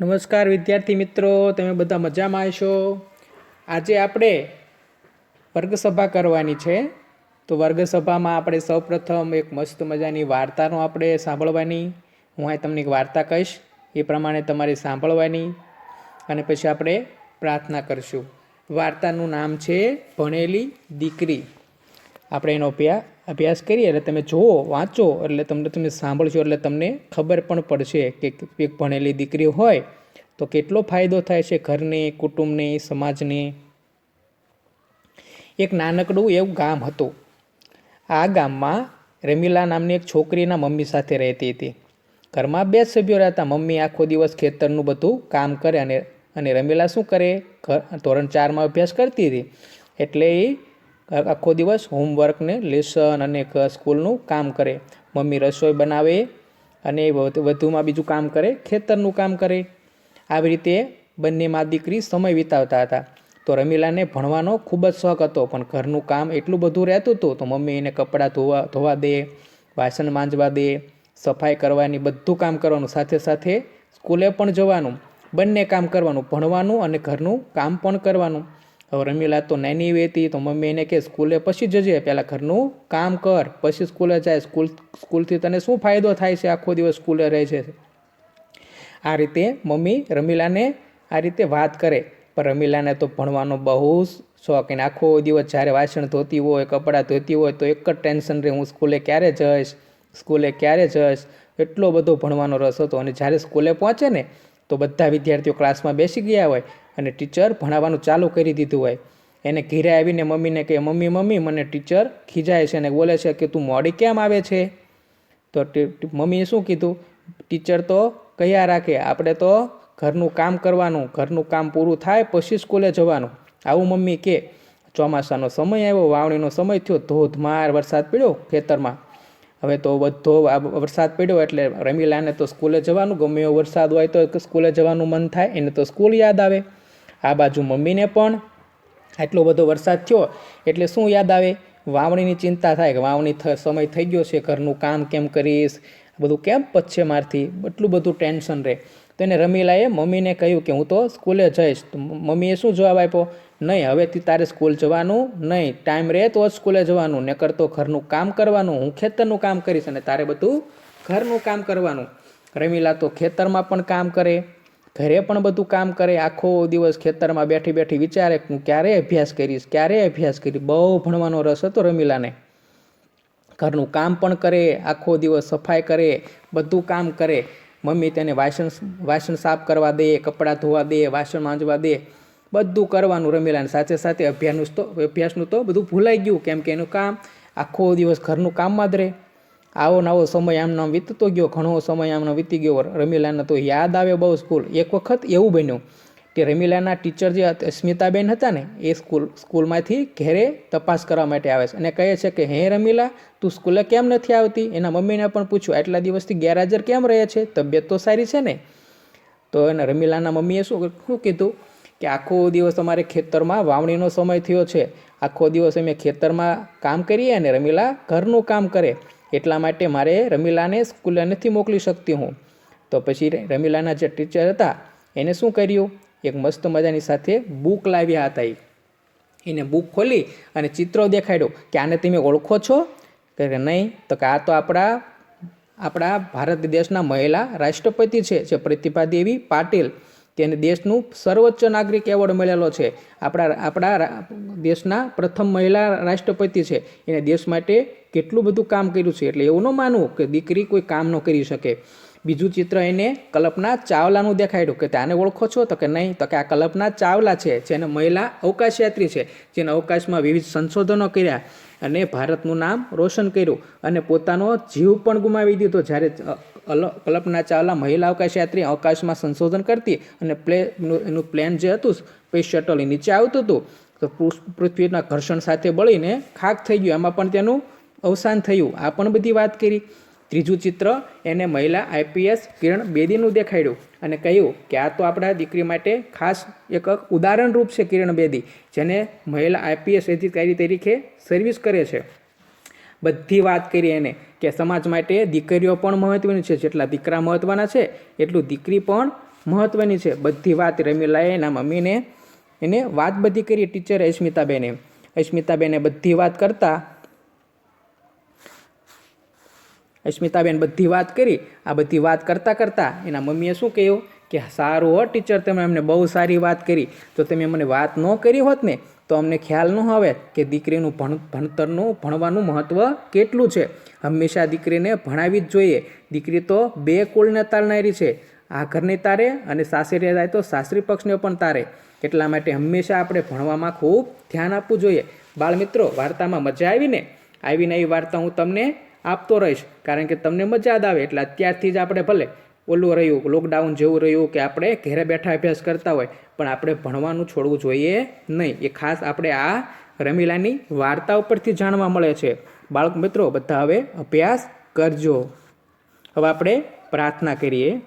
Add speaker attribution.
Speaker 1: નમસ્કાર વિદ્યાર્થી મિત્રો, તમે બધા મજામાં હશો? આજે આપણે વર્ગસભા કરવાની છે. તો વર્ગસભામાં આપણે સૌપ્રથમ એક મસ્ત મજાની વાર્તાનો આપણે સાંભળવાની. હું અહીં તમને એક વાર્તા કહીશ. એ પ્રમાણે તમારે સાંભળવાની અને પછી આપણે પ્રાર્થના કરશું. વાર્તાનું નામ છે ભણેલી દીકરી. આપણે એનો અભ્યા અભ્યાસ કરીએ એટલે તમે જુઓ, વાંચો એટલે તમને તમે સાંભળશો એટલે તમને ખબર પણ પડશે કે એક ભણેલી દીકરી હોય તો કેટલો ફાયદો થાય છે ઘરને, કુટુંબને, સમાજને. એક નાનકડું એવું ગામ હતું. આ ગામમાં રમીલા નામની એક છોકરીના મમ્મી સાથે રહેતી હતી. ઘરમાં બે સભ્યો રહેતા. મમ્મી આખો દિવસ ખેતરનું બધું કામ કરે અને અને રમીલા શું કરે? ધોરણ ચારમાં અભ્યાસ કરતી હતી. એટલે એ આખો દિવસ હોમવર્કને લેસન અને સ્કૂલનું કામ કરે. મમ્મી રસોઈ બનાવે અને વધુમાં બીજું કામ કરે, ખેતરનું કામ કરે. આવી રીતે બંને મા દીકરી સમય વિતાવતા હતા. તો રમીલાને ભણવાનો ખૂબ જ શોખ હતો, પણ ઘરનું કામ એટલું બધું રહેતું હતું તો મમ્મી એને કપડાં ધોવા ધોવા દે, વાસણ માંજવા દે, સફાઈ કરવાની બધું કામ કરવાનું. સાથે સાથે સ્કૂલે પણ જવાનું, બંને કામ કરવાનું, ભણવાનું અને ઘરનું કામ પણ કરવાનું. હવે રમીલા તો નાની એવી હતી તો મમ્મી એને કે સ્કૂલે પછી જજે પહેલાં ઘરનું કામ કર, પછી સ્કૂલે જાય, સ્કૂલ, સ્કૂલથી તને શું ફાયદો થાય છે? આખો દિવસ સ્કૂલે રહે છે. આ રીતે મમ્મી રમીલાને આ રીતે વાત કરે. પણ રમીલાને તો ભણવાનો બહુ શોખ એને આખો દિવસ જ્યારે વાસણ ધોતી હોય, કપડાં ધોતી હોય, તો એક જ ટેન્શન રહે હું સ્કૂલે ક્યારે જઈશ? સ્કૂલે ક્યારે જઈશ? એટલો બધો ભણવાનો રસ હતો. અને જ્યારે સ્કૂલે પહોંચે ને તો બધા વિદ્યાર્થીઓ ક્લાસમાં બેસી ગયા હોય અને ટીચર ભણાવવાનું ચાલુ કરી દીધું હોય. એને ઘીરે આવીને મમ્મીને કહે, મમ્મી મમ્મી, મને ટીચર ખીજાય છે અને બોલે છે કે તું મોડી કેમ આવે છે? તો મમ્મીએ શું કીધું? ટીચર તો કયા રાખે, આપણે તો ઘરનું કામ કરવાનું, ઘરનું કામ પૂરું થાય પછી સ્કૂલે જવાનું. આવું મમ્મી કે, ચોમાસાનો સમય આવ્યો, વાવણીનો સમય થયો, ધોધમાર વરસાદ પડ્યો ખેતરમાં. હવે તો બધો વરસાદ પડ્યો એટલે રમીલાને તો સ્કૂલે જવાનું, ગમે એવો વરસાદ હોય તો સ્કૂલે જવાનું મન થાય, એને તો સ્કૂલ યાદ આવે. આ બાજુ મમ્મીને પણ આટલો બધો વરસાદ થયો એટલે શું યાદ આવે? વાવણીની ચિંતા થાય કે વાવણી સમય થઈ ગયો છે, ઘરનું કામ કેમ કરીશ? બધું કેમ પછે મારથી? એટલું બધું ટેન્શન રહે. તો એને રમીલાએ મમ્મીને કહ્યું કે હું તો સ્કૂલે જઈશ. તો મમ્મીએ શું જવાબ આપ્યો? નહીં, હવેથી તારે સ્કૂલ જવાનું નહીં, ટાઈમ રહે તો જ સ્કૂલે જવાનું, નકર તો ઘરનું કામ કરવાનું, હું ખેતરનું કામ કરીશ અને તારે બધું ઘરનું કામ કરવાનું. રમીલા તો ખેતરમાં પણ કામ કરે, ઘરે પણ બધું કામ કરે, આખો દિવસ ખેતરમાં બેઠી બેઠી વિચારે હું ક્યારે અભ્યાસ કરીશ, ક્યારે અભ્યાસ કરીશ, બહુ ભણવાનો રસ હતો રમીલાને. ઘરનું કામ પણ કરે, આખો દિવસ સફાઈ કરે, બધું કામ કરે. મમ્મી તેને વાસણ વાસણ સાફ કરવા દે, કપડાં ધોવા દે, વાસણ માંજવા દે. બધું કરવાનું રમીલાને સાથે સાથે અભ્યાસનું તો અભ્યાસનું તો બધું ભૂલાઈ ગયું, કેમ કે એનું કામ આખો દિવસ ઘરનું કામમાં જ રહે. આવો નવો સમય આમ નામ વીતતો ગયો, ઘણો સમય આમનો વીતી ગયો. રમીલાને તો યાદ આવે બહુ સ્કૂલ. એક વખત એવું બન્યું કે રમીલાના ટીચર જે સ્મિતાબેન હતા ને, એ સ્કૂલ, સ્કૂલમાંથી ઘેરે તપાસ કરવા માટે આવે છે. અને કહે છે કે, હે રમીલા, તું સ્કૂલે કેમ નથી આવતી? એના મમ્મીને પણ પૂછ્યું, આટલા દિવસથી ગેરહાજર કેમ રહે છે? તબિયત તો સારી છે ને? તો એના રમીલાના મમ્મીએ શું શું કીધું? કે આખો દિવસ અમારે ખેતરમાં વાવણીનો સમય થયો છે. આખો દિવસ અમે ખેતરમાં કામ કરીએ અને રમીલા ઘરનું કામ કરે. એટલા માટે મારે રમીલાને સ્કૂલે નથી મોકલી શકતી હું. તો પછી રમીલાના જે ટીચર હતા, એને શું કર્યું? એક મસ્ત મજાની સાથે બુક લાવ્યા હતા એ એને બુક ખોલી અને ચિત્રો દેખાડ્યો કે આને તમે ઓળખો છો? કે નહીં. તો કે આ તો આપણા આપણા ભારત દેશના મહિલા રાષ્ટ્રપતિ છે, જે પ્રતિભા દેવી પાટીલ. તેને દેશનું સર્વોચ્ચ નાગરિક એવોર્ડ મળેલો છે. આપણા આપણા દેશના પ્રથમ મહિલા રાષ્ટ્રપતિ છે. એને દેશ માટે કેટલું બધું કામ કર્યું છે. એટલે એવું ન માનવું કે દીકરી કોઈ કામ ન કરી શકે. બીજું ચિત્ર એને કલ્પના ચાવલાનું દેખાડ્યું કે આને ઓળખો છો? તો કે નહીં? તો કે આ કલ્પના ચાવલા છે, જેને મહિલા અવકાશયાત્રી છે, જેને અવકાશમાં વિવિધ સંશોધનો કર્યા અને ભારતનું નામ રોશન કર્યું અને પોતાનો જીવ પણ ગુમાવી દીધો. જ્યારે કલ્પના ચાવલા મહિલા અવકાશયાત્રી અવકાશમાં સંશોધન કરતી અને પ્લે, એનું પ્લેન જે હતું, સ્પેસ શટલ એ નીચે આવતું હતું, તો પૃથ્વીના ઘર્ષણ સાથે બળીને ખાક થઈ ગયું. એમાં પણ તેનું અવસાન થયું. આ પણ બધી વાત કરી. ત્રીજું ચિત્ર, એને મહિલા આઈપીએસ કિરણ બેદીનું દેખાડ્યું અને કહ્યું કે આ તો આપણા દીકરી માટે ખાસ એક ઉદાહરણરૂપ છે કિરણ બેદી, જેને મહિલા આઈપીએસ અધિકારી તરીકે સર્વિસ કરે છે. બધી વાત કરી એને કે સમાજ માટે દીકરીઓ પણ મહત્ત્વની છે, જેટલા દીકરા મહત્વના છે, એટલું દીકરી પણ મહત્ત્વની છે. બધી વાત રમીલાએ એના મમ્મીને એને વાત બધી કરી. ટીચર અસ્મિતાબેને અસ્મિતાબેને બધી વાત કરતાં અસ્મિતાબેન બધી વાત કરી. આ બધી વાત કરતાં કરતાં એના મમ્મીએ શું કહ્યું? કે સારું હો ટીચર તમે અમને બહુ સારી વાત કરી. તો તમે મને વાત ન કરી હોત ને, તો અમને ખ્યાલ ન આવે કે દીકરીનું ભણ, ભણતરનું, ભણવાનું મહત્ત્વ કેટલું છે. હંમેશા દીકરીને ભણાવી જ જોઈએ. દીકરી તો બે કુળને તારનારી છે. આ ઘરની તારે અને સાસરી જાય તો સાસરી પક્ષને પણ તારે. એટલા માટે હંમેશા આપણે ભણવામાં ખૂબ ધ્યાન આપવું જોઈએ. બાળ મિત્રો વાર્તામાં મજા આવીને આવીને એ વાર્તા હું તમને આપતો રહીશ. કારણ કે તમને મજા જ આવે, એટલે અત્યારથી જ આપણે ભલે ઓલું રહ્યું લોકડાઉન જેવું રહ્યું કે આપણે ઘરે બેઠા અભ્યાસ કરતા હોય. પણ આપણે ભણવાનું છોડવું જોઈએ નહીં. એ ખાસ આપણે આ રમીલાની વાર્તા ઉપરથી જાણવા મળે છે. બાળક મિત્રો, બધા હવે અભ્યાસ કરજો. હવે આપણે પ્રાર્થના કરીએ.